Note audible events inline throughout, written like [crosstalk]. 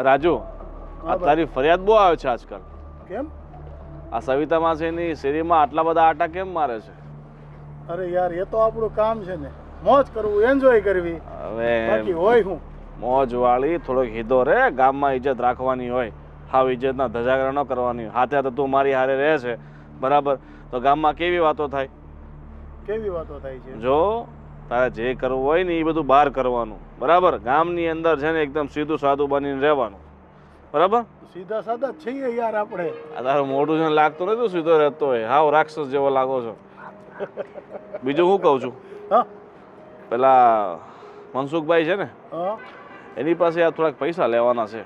રાજુ આ તારી ફરિયાદ બહુ આવે છે આજકાલ. કેમ? આ સવિતા માસીની શેરીમાં આટલા બધા આટા કેમ મારે છે? અરે યાર એ તો આપણું કામ છે ને. મોજ કરવું એન્જોય કરવી. બાકી હવે હોય હું. મોજ વાળી થોડોક હિદો રે ગામમાં ઇજ્જત રાખવાની હોય. હાવ ઇજ્જતના ધજાગરા ન કરવાની. હોય. હાથે હાથે તું મારી હારે રહે છે. બરાબર? તો ગામમાં કેવી વાતો થાય? કેવી વાતો થાય છે? જો તારે જે કરવું હોય ને એ બધું બહાર કરવાનું. બરાબર? ગામની અંદર છે ને એકદમ સીધું સાદું બનીને રહેવાનું. બરાબર? સીધા સાદા છીએ યાર આપણે. આ તારું મોઢું છે લાગતું નથી સીધો રહેતો હોય. હાવ રાક્ષસ જેવો લાગો છો. બીજું હું કહું છું? હા. પેલા મનસુખભાઈ છે ને હા. એની પાસે આ થોડાક પૈસા લેવાના છે.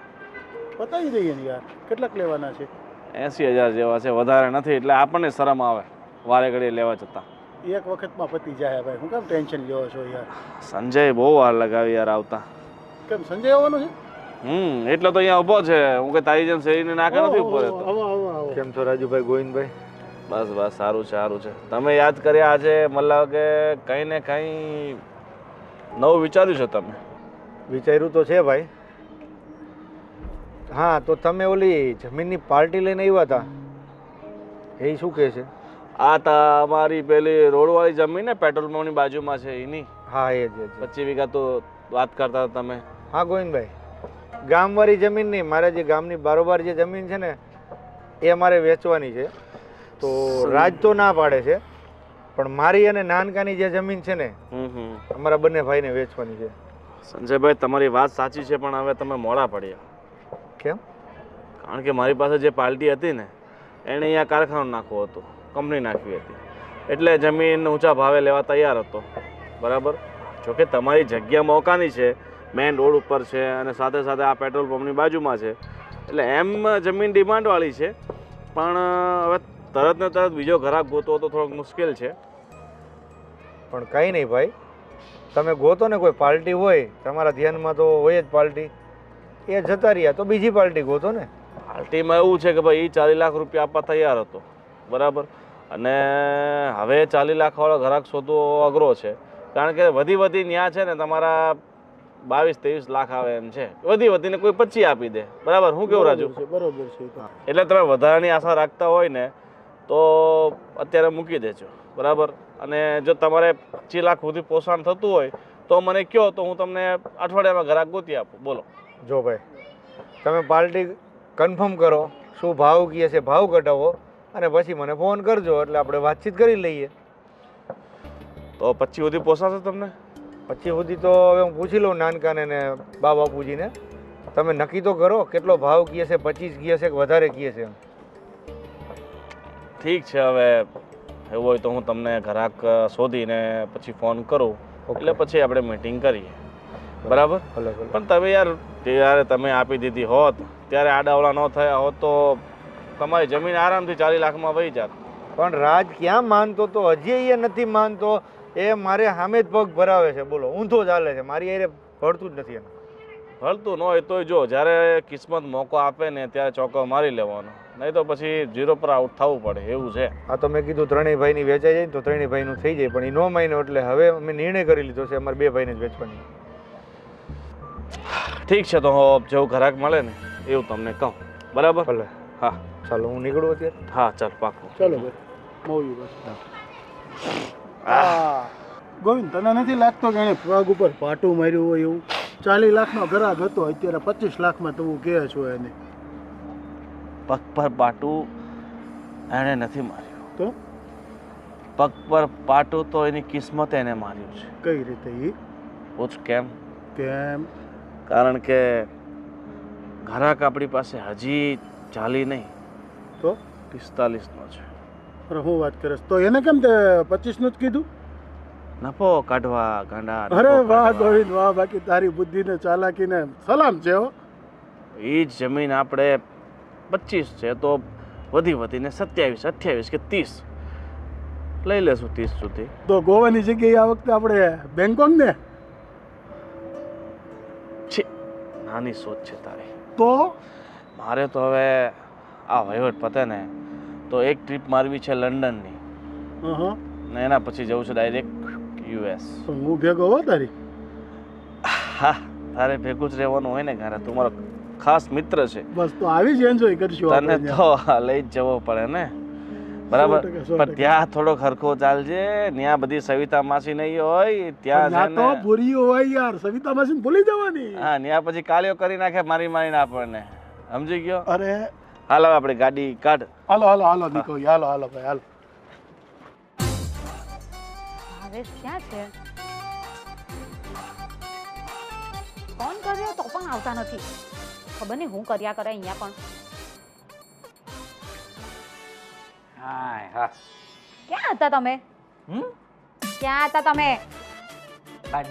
બતાવી દઈએ ને યાર. કેટલાક લેવાના છે? એંસી હજાર જેવા છે. વધારે નથી એટલે આપણને શરમ આવે. વારે ઘડીએ લેવા જતા. એક વખતમાં પતી જાય ભાઈ. હું કેમ ટેન્શન લ્યો છો યાર? સંજય બહુ વાર લગાવી યાર આવતા. કેમ સંજય આવવાનો છે? હમ એટલે તો અહીંયા ઊભો છે. હું કે તારી જેમ શેરીને નાકે નથી ઊભો રહેતો. આવો આવો આવો કેમ છો રાજુભાઈ ગોવિંદભાઈ? બસ બસ સારું છે સારું છે. તમે યાદ કર્યા આજે મતલબ કે કંઈ ને કંઈ નવું વિચાર્યું છે તમે વિચાર્યું તો છે ભાઈ. હા તો તમે ઓલી જમીનની પાર્ટી લઈને આવ્યા હતા. એ શું કહે છે? આ તમારી પેલી રોડવાળી જમીન ને પેટ્રોલ પંપની બાજુમાં છે એની. હા એ જ પચીસ વીઘા તો વાત કરતા હતા તમે. હા ગોવિંદભાઈ. ગામવાળી જમીન નહીં મારે જે ગામની બારોબાર જે જમીન છે ને એ અમારે વેચવાની છે. તો રાજ તો ના પાડે છે પણ મારી અને નાનકાની જે જમીન છે ને હમ હમ. અમારા બંને ભાઈને વેચવાની છે. સંજયભાઈ તમારી વાત સાચી છે પણ હવે તમે મોડા પડ્યા. કેમ? કારણ કે મારી પાસે જે પાર્ટી હતી ને એણે અહીંયા કારખાનું નાખવું હતું. કંપની નાખવી હતી. એટલે જમીન ઊંચા ભાવે લેવા તૈયાર હતો. બરાબર? જોકે તમારી જગ્યા મોકાની છે મેઇન રોડ ઉપર છે અને સાથે સાથે આ પેટ્રોલ પંપની બાજુમાં છે. એટલે એમ જમીન ડિમાન્ડવાળી છે. પણ હવે તરત ને તરત બીજો ઘરાક ગોતવો તો થોડોક મુશ્કેલ છે. પણ કંઈ નહીં ભાઈ. તમે ગોતો ને કોઈ પાર્ટી હોય તમારા ધ્યાનમાં તો હોય જ પાર્ટી એ જતા રહ્યા તો બીજી પાર્ટી ગોતો ને. પાર્ટીમાં એવું છે કે ભાઈ એ ચાલીસ લાખ રૂપિયા આપવા તૈયાર હતો. બરાબર? અને હવે ચાલી લાખવાળો ગ્રાહક શોધવો અઘરો છે. કારણ કે વધી વધી ન્યા છે ને તમારા બાવીસ ત્રેવીસ લાખ આવે એમ છે. વધી વધીને કોઈ પચી આપી દે. બરાબર? હું કેવું રાજુ? બરોબર છે. એટલે તમે વધારાની આશા રાખતા હોય ને તો અત્યારે મૂકી દેજો. બરાબર? અને જો તમારે પચીસ લાખ સુધી પોષણ થતું હોય તો મને કહો તો હું તમને અઠવાડિયામાં ગ્રાહક ગોતી આપું. બોલો. જો ભાઈ તમે પાર્ટી કન્ફર્મ કરો શું ભાવ કહે છે ભાવ ઘટાવો. અને પછી મને ફોન કરજો એટલે આપણે વાતચીત કરી લઈએ. તો પચીસ સુધી પોસાશે તમને? પછી સુધી તો હવે હું પૂછી લઉં નાનકાને ને બા બાપુજીને તમે નક્કી તો કરો કેટલો ભાવ કહે છે પચીસ કહે છે કે વધારે કહે છે ઠીક છે હવે એવું હોય તો હું તમને ઘરાક શોધીને પછી ફોન કરું. એટલે પછી આપણે મીટિંગ કરીએ. બરાબર? પણ તમે યાર જ્યારે તમે આપી દીધી હોત ત્યારે આડાવડા ન થયા હોત તો તમારી જમીન આરામથી ચાલી લાખમાં વહી જાત. પણ રાજ ક્યાં માનતો તો? હજી એ નથી માનતો. એ મારે સામે જ પગ ભરાવે છે. બોલો ઊંધો ચાલે છે. મારી એ ભળતું જ નથી એને ભળતું ન હોય તોય જો જ્યારે કિસ્મત મોકો આપે ને ત્યારે ચોક્કો મારી લેવાનો. નહીં તો પછી ઝીરો પર આઉટ થવું પડે. એવું છે. આ તો મેં કીધું ત્રણેય ભાઈની વેચાઈ જાય ને તો ત્રણેય ભાઈનું થઈ જાય. પણ એ નો મહિનો એટલે હવે અમે નિર્ણય કરી લીધો છે અમારે બે ભાઈને જ વેચવાની. ઠીક છે તો જેવું ગ્રાહક મળે ને એવું તમને કહું. બરાબર? ભલે. હા. ચાલો હું નીકળું અત્યારે? હા ચાલ પાકું. ચાલો ભાઈ મોવી બસ હા. ગોવિંદ તને નથી લાગતો કે એને પગ ઉપર પાટું માર્યું હોય એવું? ચાલીસ લાખનો ગ્રાહક હતો અત્યારે પચીસ લાખમાં તું કહે છો એને. પગ પર પાટું એણે નથી માર્યું. તો? પગ પર પાટું તો એની કિસ્મતે એને માર્યું છે. કઈ રીતે એ પૂછ કેમ? કેમ? કારણ કે ઘરાક આપણી પાસે હજી ચાલી નહીં. તો પિસ્તાલીસનો છે. અરે હું વાત કરીશ. તો એને કેમ તે પચીસનું જ કીધું? નફો કાઢવા ગાંડા અરે વાહ ગોવિંદ વાહ બાકી તારી બુદ્ધિને ચાલાકીને સલામ છે હો. એ જ જમીન આપણે પચીસ છે તો વધી વધીને સત્યાવીસ અઠ્યાવીસ કે ત્રીસ. લઈ લેશું ત્રીસ સુધી. તો ગોવાની જગ્યાએ આ વખતે આપણે બેંકોક ને છી નાની સોચ છે તારી. તો? મારે તો હવે આ વહીવટ પતે ને તો એક ટ્રીપ મારવી છે લંડનની. ને એના પછી જવું છે ડાયરેક્ટ યુએસ હું ભેગો હો તારી? હા તારે ભેગું જ રહેવાનું હોય ને ઘરે. તું મારો ખાસ મિત્ર છે. બસ તો આવી જ એન્જોય કરશું તને તો લઈ જ જવો પડે ને. બરાબર? પણ ત્યાં થોડો ખરખો ચાલજે. ત્યાં બધી સવિતા માસી નહીં હોય ત્યાં ત્યાં તો પૂરી હોય યાર. સવિતા માસી ભૂલી જવાની. હા ત્યાં પછી કાળિયો કરી નાખે મારી મારીને આપણને. સમજી ગયો? અરે હાલ હવે આપણે ગાડી કાઢ. હાલો હાલો હાલો નીકો હાલો હાલો ભાઈ હાલો. હવે ક્યાં છે? ફોન કર્યો તો પણ આવતા નથી. ખબર નહીં હું કર્યા કરે અહીંયા પણ. હાય હા. ક્યાં હતા તમે? હમ? ક્યાં હતા તમે? બહાર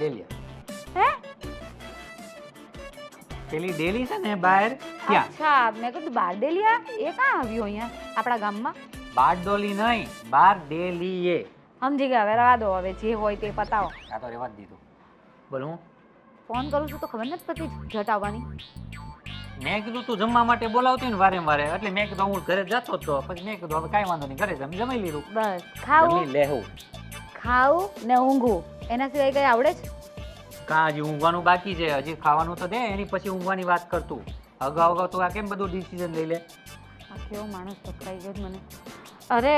પેલી ડેલી છે ને બહાર? ત્યાં અચ્છા મેં કીધું બાર ડેલિયા એ ક્યાં આવ્યું અહીંયા આપણા ગામમાં? બાર ડોલી નહીં બાર ડેલીએ. સમજી ગયા હવે રવા દો હવે જે હોય તે પતાવો. આ તો રેવા જ દીધું. બોલ હું. ફોન કરું છું તો ખબર નથી પડતી આવવાની મેં કીધું તું જમવા માટે બોલાવતી ને વારે વારે એટલે મેં કીધું હું ઘરે જતો તો. પછી મેં કીધું હવે કાંઈ વાંધો નહીં ઘરે જમી જમી લીધું. બસ. ખાવું? લેવું ખાવું ને ઊંઘવું. એના સિવાય કઈ આવડે જ કાં હજી ઊંઘવાનું બાકી છે. હજી ખાવાનું તો દે એની પછી ઊંઘવાની વાત કરતું અગાઉ અગાઉ તો આ કેમ બધું ડિસિઝન લઈ લે? આ કેવો માણસ પકડાઈ ગયો મને. અરે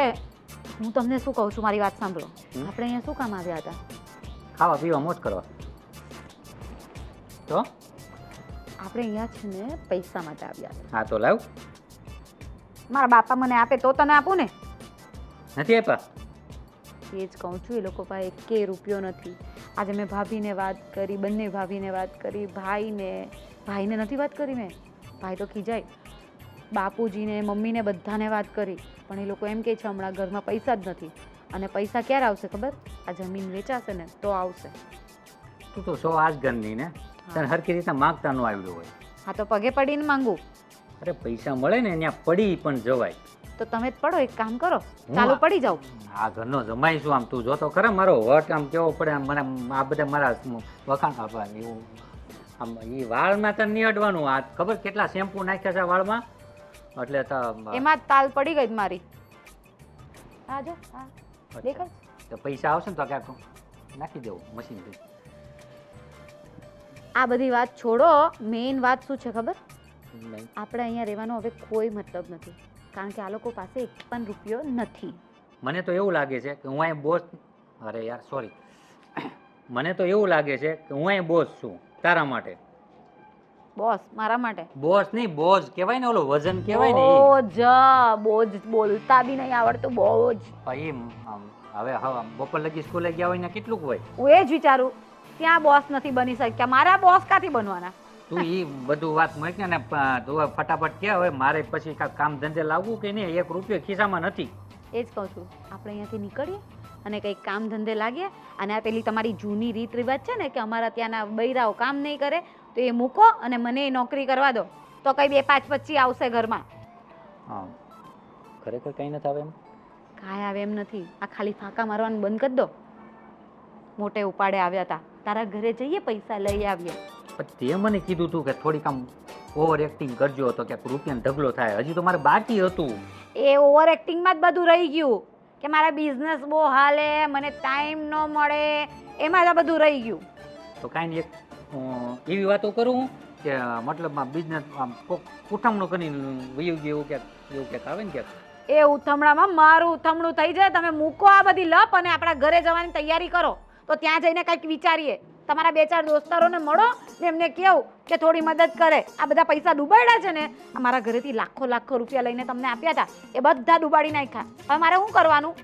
હું તમને શું કહું છું મારી વાત સાંભળો. આપણે અહીંયા શું કામ આવ્યા હતા? ખાવા પીવા મોજ કરવા. તો? આપણે અહીંયા છે ને પૈસા માટે આવ્યા હતા. હા તો લાવ. મારા બાપા મને આપે તો તને આપું ને? નથી આપ્યા? એ જ કહું છું એ લોકો પાસે એકે રૂપિયો નથી. આજે મેં ભાભીને વાત કરી બંને ભાભીને વાત કરી ભાઈને ભાઈને નથી વાત કરી મેં ભાઈ તો ખીજાય. બાપુજીને મમ્મીને બધાને વાત કરી પણ એ લોકો એમ કહે છે હમણાં ઘરમાં પૈસા જ નથી. અને પૈસા ક્યારે આવશે ખબર? આ જમીન વેચાશે ને તો આવશે. તું તો સો આજ ઘરની ને? તને હરખી રીતે માગતાનું આવ્યું હોય. હા તો પગે પડીને માંગુ. અરે પૈસા મળે ને ત્યાં પડી પણ જવાય. તો તમે જ પડો એક કામ કરો. ચાલુ પડી જાવ આ ઘરનો જમાઈ છું આમ તું જોતો ખરા મારો વટ આમ કેવો પડે આમ મને આ બધા મારા વખાણ આપવા એવું આમ એ વાળમાં તો નહીં અડવાનું. આ ખબર કેટલા શેમ્પુ નાખ્યા છે વાળમાં? એટલે તો એમાં તાલ પડી ગઈ મારી. હા જો હા. દેખાય તો પૈસા આવશે ને તો ક્યાંક નાખી દેવું મશીનથી આ બધી વાત છોડો. મેઇન વાત શું છે ખબર? આપણે અહીંયા રહેવાનો હવે કોઈ મતલબ નથી. કારણ કે આ લોકો પાસે એક પણ રૂપિયો નથી. મને તો એવું લાગે છે કે હું અહીં બોસ અરે યાર સોરી મને તો એવું લાગે છે કે હું અહીં બોસ છું તારા માટે. બોસ મારા માટે? બોસ નહીં બોજ. કહેવાય ને ઓલો વજન કહેવાય ને. બોજ બોજ. બોલતા બી નહીં આવડતું બોજ. ભાઈ હવે હવે બપોર લગી સ્કૂલે ગયા હોય ને કેટલુંક હોય? હું એ જ વિચારું ત્યાં બોસ નથી બની શક્યા. મારા બોસ કાથી બનવાના? તું ઈ બધું વાત મૂકી ને ને પ- તું ફટાફટ કે હવે મારે પછી કામ ધંધે લાવવું કે નહીં એક રૂપિયો ખિસ્સામાં નથી. એ જ કહું છું આપણે અહીંયાથી નીકળીએ અને કંઈક કામ ધંધે લાગીએ અને આ પેલી તમારી જૂની રીત રિવાજ છે ને કે અમારા ત્યાંના બૈરાઓ કામ નહીં કરે તો એ મૂકો અને મને એ નોકરી કરવા દો. તો કંઈ બે પાંચ પચી આવશે ઘરમાં. હા. ખરેખર કંઈ નથી આવે એમ? કાંઈ આવે એમ નથી. આ ખાલી ફાંકા મારવાનું બંધ કરી દો. મોટે ઉપાડે આવ્યા હતા. તારા ઘરે જઈએ પૈસા લઈ આવીએ. પણ તે મને કીધું તું કે થોડીક આમ ઓવર એક્ટિંગ કરજો તો ક્યાંક રૂપિયાનો ઢગલો થાય. હજી તો મારે બાકી હતું. એ ઓવર એક્ટિંગમાં જ બધું રહી ગયું. કે મારા બિઝનેસ બહુ હાલે મને ટાઈમ ન મળે એમાં જ બધું રહી ગયું. તો કાંઈ એક એવી વાતો કરું કે મતલબમાં બિઝનેસ આમ ઉઠામણું કરીને વયું ગયું એવું ક્યાંક એવું ક્યાંક આવે ને ક્યાંક? એ ઉથમણામાં મારું ઉથમણું થઈ જાય તમે મૂકો આ બધી લપ અને આપણા ઘરે જવાની તૈયારી કરો. તો ત્યાં જઈને કંઈક વિચારીએ. તમારા બે ચાર દોસ્તારોને મળો ને એમને કહું કે થોડી મદદ કરે. આ બધા પૈસા ડૂબાડ્યા છે ને? મારા ઘરેથી લાખો લાખો રૂપિયા લઈને તમને આપ્યા હતા એ બધા ડૂબાડી નાખ્યા. હવે મારે શું કરવાનું?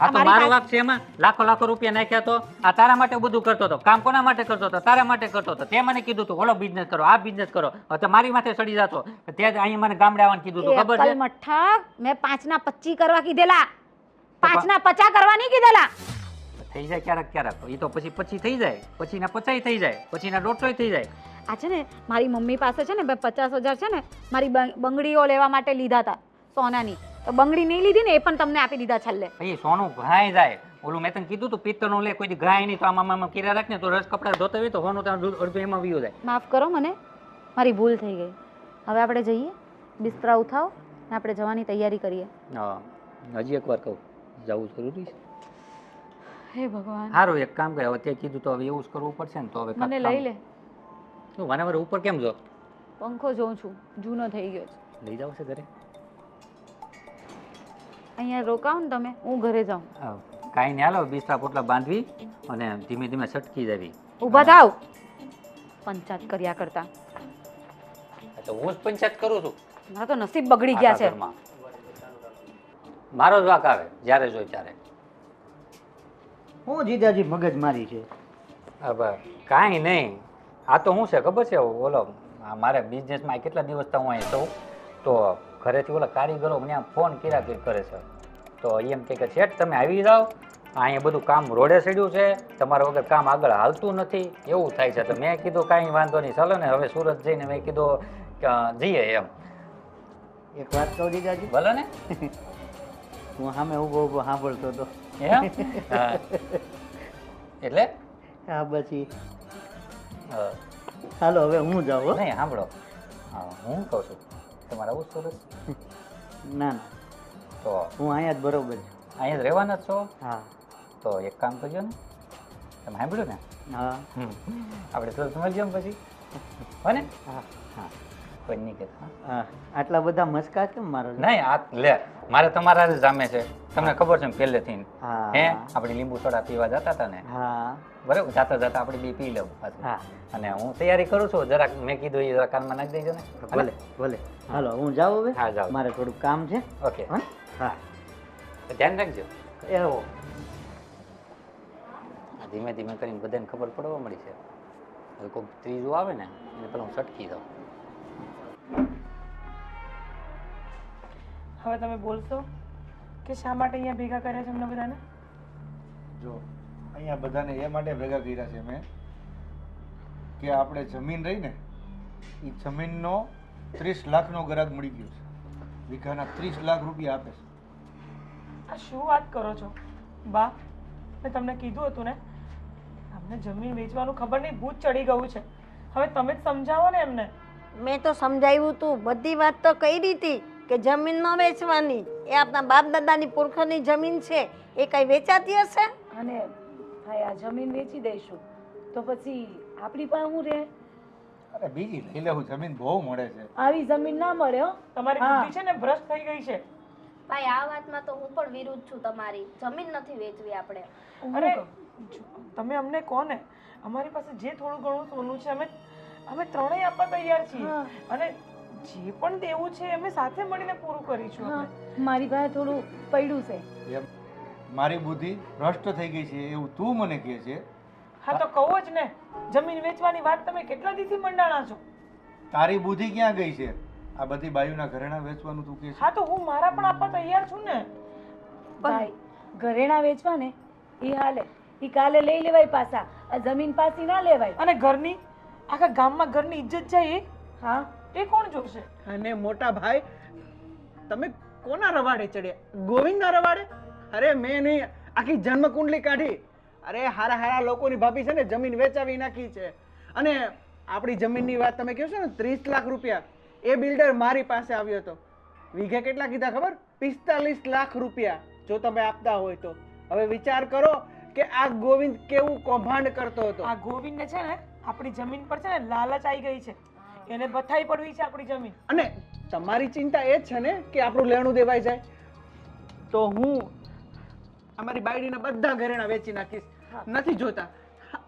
આ તો મારો વાક છે એમાં. લાખો લાખો રૂપિયા નાખ્યા તો આ તારા માટે બધું કરતો હતો. કામ કોના માટે કરતો હતો? તારા માટે કરતો હતો. તે મને કીધું તું ઓલો બિઝનેસ કરો આ બિઝનેસ કરો. હવે મારી માથે ચડી જતો. તે જ અહીંયા મને ગામડે આવવાનું કીધું તું. ખબર છે? મઠ્ઠા? મેં પાંચના કરવા કીધેલા. પાંચના પચા કરવા નહીં કીધેલા. થઈ જાય ક્યારેક ક્યારેક. એ તો પછી પછી થઈ જાય પછી ના પચાઈ થઈ જાય પછી ના દોઢસો થઈ જાય. આ છે ને મારી મમ્મી પાસે છે ને બે પચાસ હજાર છે ને મારી બંગડીઓ લેવા માટે લીધા હતા સોનાની. તો બંગડી નહીં લીધી ને એ પણ તમને આપી દીધા છેલ્લે. ભાઈ સોનું ઘાય જાય. ઓલું મેં તને કીધું તું પિત્તળનું લે કોઈ ઘાય નહીં તો આમાં આમાં કિરા રાખ ને તો રસ કપડા ધોતા હોય તો હોનું ત્યાં દૂધ અડધું એમાં વીયો જાય. માફ કરો મને મારી ભૂલ થઈ ગઈ. હવે આપણે જઈએ બિસ્તરા ઉઠાવો ને આપણે જવાની તૈયારી કરીએ. હા હજી એક વાર કહું જવું જરૂરી છે. હે ભગવાન. સારું એક કામ કરે અત્યારે કીધું તો હવે એવું જ કરવું પડશે ને તો હવે મને લઈ લે. તું વારે વારે ઉપર કેમ જો પંખો જોઉં છું જૂનો થઈ ગયો છે. લઈ જાવ છે ઘરે? અહીંયા રોકાવો ને તમે હું ઘરે જાઉં. કાંઈ નહીં હાલો બિસ્તરા પોટલા બાંધવી અને ધીમે ધીમે છટકી જવી ઊભા થાવ. પંચાયત કર્યા કરતા. તો હું જ પંચાયત કરું છું. મારા તો નસીબ બગડી ગયા છે. મારો જ વાક આવે જ્યારે જોઈ ત્યારે. હું જીજાજી મગજ મારી છે. હવે કાંઈ નહીં. આ તો શું છે ખબર છે? ઓલો મારે બિઝનેસમાં કેટલા દિવસ હું અહીં છું? તો ઘરેથી ઓલા કારીગરો મને આમ ફોન કર્યા કરે છે. તો એમ કે શેઠ તમે આવી જાઓ. અહીંયા બધું કામ રોડે ચડ્યું છે. તમારા વગર કામ આગળ હાલતું નથી. એવું થાય છે. તો મેં કીધું કાંઈ વાંધો નહીં ચાલો ને હવે સુરત જઈને મેં કીધું જઈએ એમ. એક વાત કહું જીજાજી? ભલે ને. હું સામે ઊભો ઊભો સાંભળતો હતો. એમ હા. [laughs] એટલે? હા પછી. હાલો હવે હું જાઉં હો. નહીં સાંભળો. હા, હું કહું છું તમારે આવું સુરત ના ના. તો હું અહીંયા જ બરોબર છું. અહીંયા જ રહેવાના જ છો? હા. તો એક કામ કરજો ને તમે સાંભળ્યું ને? હા. આપણે તો સમજ્યો ને પછી. હો ને? હા હા. કોઈ નહીં કહેતા. હા? હા આટલા બધા મસ્કા કેમ મારો નહીં આ લે મારે તમારા જ જામે છે. તમને ખબર છે પહેલેથી. હે. આપણે લીંબુ સોડા પીવા જતા હતા ને. હા. બરાબર? જાતા જાતા આપણે બી પી પાછું. હા. અને હું તૈયારી કરું છું. જરાક મેં કીધું એ જરા કાનમાં નાખી દેજો ને. ભલે ભલે. હાલો હું જાઉં હવે? હા જાઓ. મારે થોડું કામ છે. ઓકે. હા? ધ્યાન રાખજો. એવો ધીમે ધીમે કરીને બધાને ખબર પડવા મળી છે. હવે કોઈ ત્રીજું આવે ને એને પેલા હું સટકી જાઉં. હવે તમે બોલશો કે શા માટે અહીંયા ભેગા કર્યા છે અમને બધાને? જો અહીંયા બધાને એ માટે ભેગા કર્યા છે મેં કે આપણે જમીન રહી ને એ જમીનનો ત્રીસ લાખનો ગ્રાહક મળી ગયો છે. વીઘાના ત્રીસ લાખ રૂપિયા આપે છે. આ શું વાત કરો છો? બા મેં તમને કીધું હતું ને અમને જમીન વેચવાનું ખબર નહીં ભૂત ચડી ગયું છે. હવે તમે જ સમજાવો ને એમને. મેં તો સમજાવ્યું તું બધી વાત તો કહી હતી કે જમીન ન વેચવાની. એ આપણા બાપ દાદાની પુરખોની જમીન છે. એ કઈ વેચાતી હશે? અને ભાઈ આ જમીન વેચી દઈશું. તો પછી આપણી પાસે હું રહે? અરે બીજી લઈ લેવું જમીન બહુ મળે છે. આવી જમીન ના મળે હો. તમારી બુદ્ધિ છે ને ભ્રષ્ટ થઈ ગઈ છે. ભાઈ આ વાતમાં તો હું પણ વિરુદ્ધ છું તમારી. જમીન નથી વેચવી આપણે. અરે તમે અમને કોને? અમારી પાસે જે થોડું ઘણું સોનું છે અમે અમે ત્રણેય આપવા તૈયાર છીએ. અને જે પણ દેવું છે અમે સાથે મળીને પૂરું કરીશું આપણે. મારી પાસે થોડું પડ્યું છે. એમ મારી બુદ્ધિ ભ્રષ્ટ થઈ ગઈ છે એવું તું મને કહે છે? હા તો કહો જ ને જમીન વેચવાની વાત તમે કેટલા દીથી મંડાણા છો? તારી બુદ્ધિ ક્યાં ગઈ છે? આ બધી બાયુના ઘરેણા વેચવાનું તું કહે છે? હા તો હું મારા પણ આપવા તૈયાર છું ને. ભાઈ. ઘરેણા વેચવા ને એ હાલે. એ કાલે લઈ લેવાય પાછા. આ જમીન પાછી ના લેવાય. અને ઘરની આખા ગામમાં ઘરની ઇજ્જત જાય એ? હા. એ કોણ જોશે? અને મોટા ભાઈ તમે કોના રવાડે ચડ્યા? ગોવિંદના રવાડે? અરે મેં નહીં આખી જન્મકુંડલી કાઢી. અરે હારા હારા લોકોની ભાભી છે ને જમીન વેચાવી નાખી છે. અને આપણી જમીનની વાત તમે કહો છો ને ત્રીસ લાખ રૂપિયા. એ બિલ્ડર મારી પાસે આવ્યો હતો. વીઘે કેટલા કીધા ખબર? પિસ્તાલીસ લાખ રૂપિયા જો તમે આપતા હોય તો. હવે વિચાર કરો કે આ ગોવિંદ કેવું કૌભાંડ કરતો હતો. આ ગોવિંદને છે ને આપણી જમીન પર છે ને લાલચ આવી ગઈ છે. એને બથાઈ પડવી છે આપણી જમીન. અને તમારી ચિંતા એ જ છે ને કે આપણું લેણું દેવાઈ જાય. તો હું અમારી બાયડીના બધા ઘરેણા વેચી નાખીશ. નથી જોતા.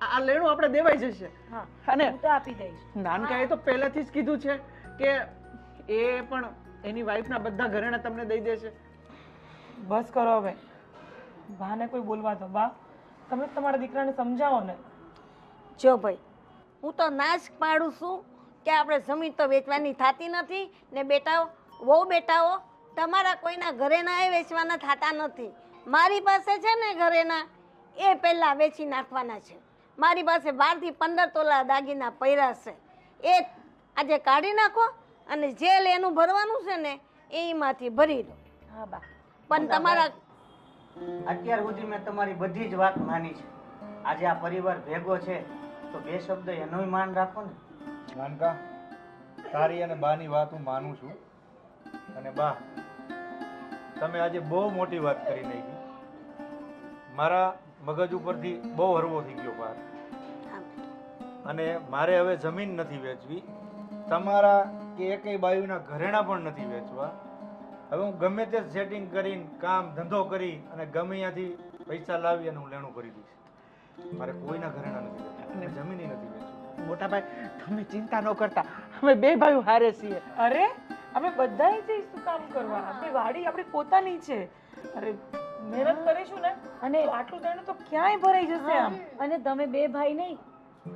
આ આ લેણું આપણે દેવાઈ જશે. હા. અને હું તો આપી દઈશ. નાનકાએ તો પહેલાથી જ કીધું છે કે એ પણ એની વાઈફના બધા ઘરેણા તમને દઈ દેશે. બસ કરો હવે. બાને કોઈ બોલવા દો. બા તમે તમારા દીકરાને સમજાવો ને. જો ભાઈ હું તો નાશ પાડું છું. કે આપણે જમીન તો વેચવાની થતી નથી ને બેટાઓ વહુ બેટાઓ તમારા કોઈના ઘરેના એ વેચવાના થતા નથી. મારી પાસે છે ને ઘરેના એ પહેલાં વેચી નાખવાના છે. મારી પાસે બારથી પંદર તોલા દાગીના પૈરા છે. એ આજે કાઢી નાખો અને જેલ એનું ભરવાનું છે ને એમાંથી ભરી દો હા બા. પણ તમારા અત્યાર સુધી મેં તમારી બધી જ વાત માની છે. આજે આ પરિવાર ભેગો છે તો બે શબ્દ એનોય માન રાખો ને. નાનકા, તારી અને બાની વાત હું માનું છું. અને બા, તમે આજે બહુ મોટી વાત કરી નાખી. મારા મગજ ઉપરથી બહુ હરવો થઈ ગયો બહાર અને મારે હવે જમીન નથી વેચવી. તમારા કે એકેય બાયુના ઘરેણા પણ નથી વેચવા. હવે હું ગમે તે સેટિંગ કરીને કામ ધંધો કરી અને ગમે ત્યાંથી પૈસા લાવી અને હું લેણું કરી દઈશ. મારે કોઈના ઘરેણા નથી અને જમીન નથી મોટા ભાઈ તમે ચિંતા ન કરતા. અમે બે ભાઈઓ હારે છીએ. અરે અમે બધા જઈશું કામ કરવા. આપણી વાડી આપણી પોતાની છે. અરે મહેનત કરીશું ને અને આટલું દેણું તો ક્યાંય ભરાઈ જશે આમ? અને તમે બે ભાઈ નહીં.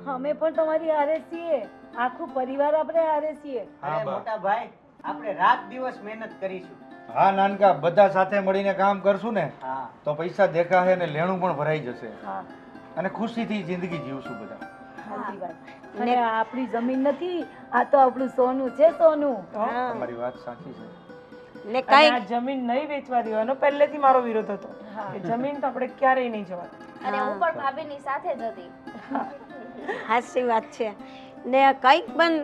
અમે પણ તમારી હારે છીએ. આખું પરિવાર આપણે હારે છીએ. હા અરે મોટા ભાઈ આપણે રાત દિવસ મહેનત કરીશું. હા નાનકા બધા સાથે મળીને કામ કરશું ને હા. તો પૈસા દેખાશે અને લેણું પણ ભરાઈ જશે. હા. અને ખુશીથી જિંદગી જીવશું બધા. સાચી વાત અને આપણી જમીન નથી આ તો આપણું સોનું છે સોનું. તમારી વાત સાચી છે. ને કઈ જમીન નહીં વેચવા દેવાનો પહેલેથી મારો વિરોધ હતો. કે જમીન તો આપણે ક્યારેય નહીં જવા અને હું પણ ભાભીની સાથે જ હતી. હાચી વાત છે. ને કંઈક પણ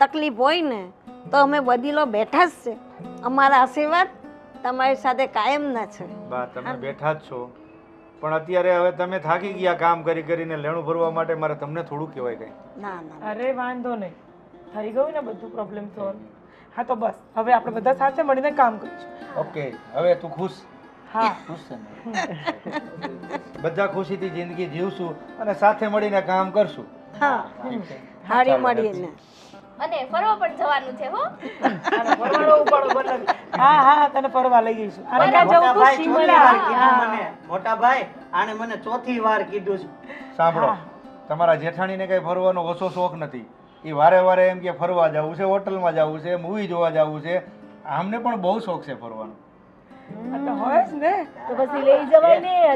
તકલીફ હોય ને તો અમે વડીલો બેઠા જ છે. અમારા આશીર્વાદ તમારી સાથે કાયમ ના છે. બા તમે બેઠા જ છો. પણ અત્યારે હવે તમે થાકી ગયા કામ કરી કરીને લેણું ભરવા માટે મારે તમને થોડું કહેવાય કઈ. ના ના અરે વાંધો નહીં. થઈ ગયું ને બધું પ્રોબ્લેમ સોલ્વ હા તો બસ. હવે આપણે બધા સાથે મળીને કામ કરીશું. ઓકે હવે તું ખુશ? હા. ખુશ છે બધા ખુશીથી જિંદગી જીવશું અને સાથે મળીને કામ કરશું. હા. હારી મળીને. અને ફરવા પણ જવાનું છે હો. ફરવાનો ઉપાડો બનાવી. હા હા તને ફરવા લઈ જઈશું. અને ક્યાં જવું મોટા ભાઈ ચોથી શિમલા મને. મોટા ભાઈ આને મને ચોથી વાર કીધું છે. સાંભળો તમારા જેઠાણીને કઈ ફરવાનો ઓછો શોખ નથી. એ વારે વારે એમ કે ફરવા જવું છે હોટલમાં જવું છે મૂવી જોવા જવું છે. આમને પણ બહુ શોખ છે ફરવાનો.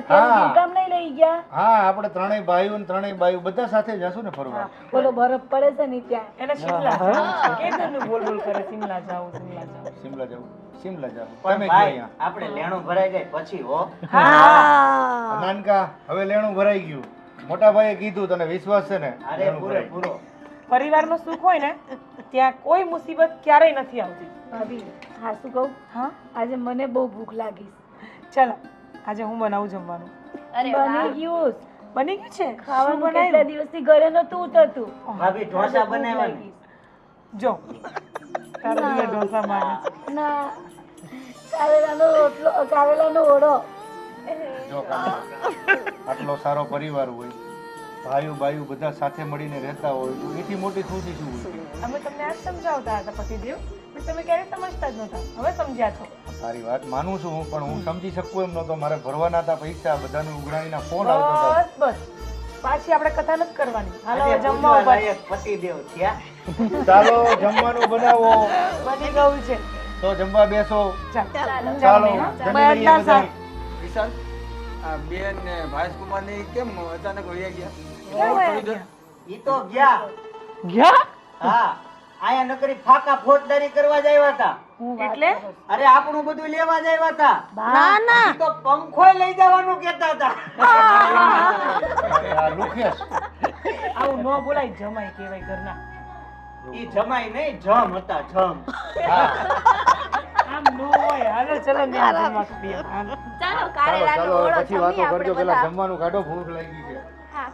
હા. શું કામ નહીં લઈ ગયા? હા આપણે ત્રણેય ભાઈઓ ને ત્રણેય બાઈઓ બધા સાથે જશું ને ફરવા. બોલો બરફ પડે છે ને ત્યાં? એને શિમલા જવું બોલ બોલ કરે શિમલા જાવું શિમલા જાવું. શિમલા જવું શિમલા જવું. તમે કયો ભાઈ અહીંયા આપણે લેણું ભરાઈ જાય પછી હો. નાનકા હવે લેણું ભરાઈ ગયું. મોટા ભાઈએ કીધું તને વિશ્વાસ છે ને? અરે. પૂરો. પરિવારનું સુખ હોય ને ત્યાં કોઈ મુસીબત ક્યારેય નથી આવતી. ભાભી હા શું કહું? હા? આજે મને બહુ ભૂખ લાગી. ચાલો આજે હું બનાવું જમવાનું? અરે બની ગયું. બની ગયું છે? ખાવાનું કેટલા દિવસથી ઘરે નતું ઉતરતું. ભાભી ઢોસા બનાવવાની. જો તારો દિયર ઢોસા માંગે ના. કારેલાનો રોટલો કારેલાનો ઓળો. આટલો સારો પરિવાર હોય. ભાઈઓ બાઈઓ બધા સાથે મળીને રહેતા હોય તો એથી મોટી ખુશી શું હોય? અમે તમને આજ સમજાવતા હતા પતિદેવ. પણ તમે ક્યારે સમજતા જ નહોતા. હવે સમજ્યા છો. તારી વાત માનું છું હું પણ હું સમજી શકું એમ નહોતો. મારે ભરવાના હતા પૈસા બધાને ઉઘરાણીના ફોન આવતા બસ બસ. પાછી આપણે કથા નથી કરવાની. હાલો જમવા ઊભા. પતિદેવ થયા. ચાલો જમવાનું બનાવો. બની ગયું છે. તો જમવા બેસો. ચાલો. ચાલો. વિશાલ? આ બેન ને ભાઈસકુમારની કેમ અચાનક વયા ગયા? ઈ તો ગયા. ગયા? હા. આયા નકરી ફાકા ફોજદારી કરવા જ હતા. એટલે? અરે આપણું બધું લેવા જ આવ્યા હતા. ના ના. તો પંખોય લઈ જવાનું કેતા હતા. લુખેશ. આવું ન બોલાય જમાય કહેવાય ઘરના. ઈ જમાય નહીં જમ હતા જમ. આમ ન હોય. હાલો ચલો ને આ જમવા. ચાલો ચાલો કારેલાનો ઓળો પછી વાતો કરજો પેલા જમવાનું કાઢો ભૂખ લાગી છે. હા.